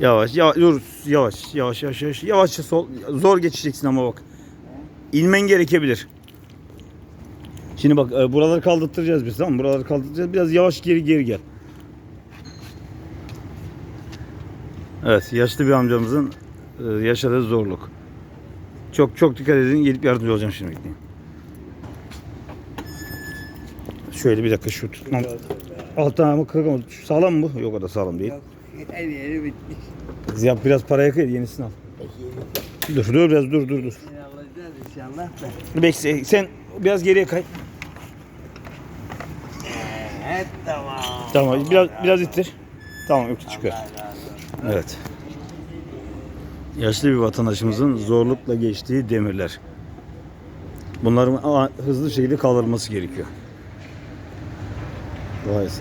Yavaş, yavaş, yavaş, yavaş, yavaş, yavaş, yavaşça sol, zor geçeceksin ama bak. İnmen gerekebilir. Şimdi bak, e, buraları kaldırtacağız biz, tamam mı? Buraları kaldırtacağız. Biraz yavaş geri geri gel. Evet, yaşlı bir amcamızın e, yaşadığı zorluk. Çok çok dikkat edin, gelip yardımcı olacağım şimdi bekleyin. Şöyle bir dakika şu tutmam. Alttan ama kırık ama şu sağlam mı bu? Yok o da sağlam değil. Yok. Her yeri bitmiş. Yap biraz paraya kıy yenisini al. Dur dur biraz dur dur dur. Yine alacağız inşallah da. Bekle sen biraz geriye kay. Evet tamam. Tamam biraz biraz ittir. Tamam yok olsun. Evet. Yaşlı bir vatandaşımızın zorlukla geçtiği demirler. Bunların hızlı şekilde kaldırılması gerekiyor. 不好意思。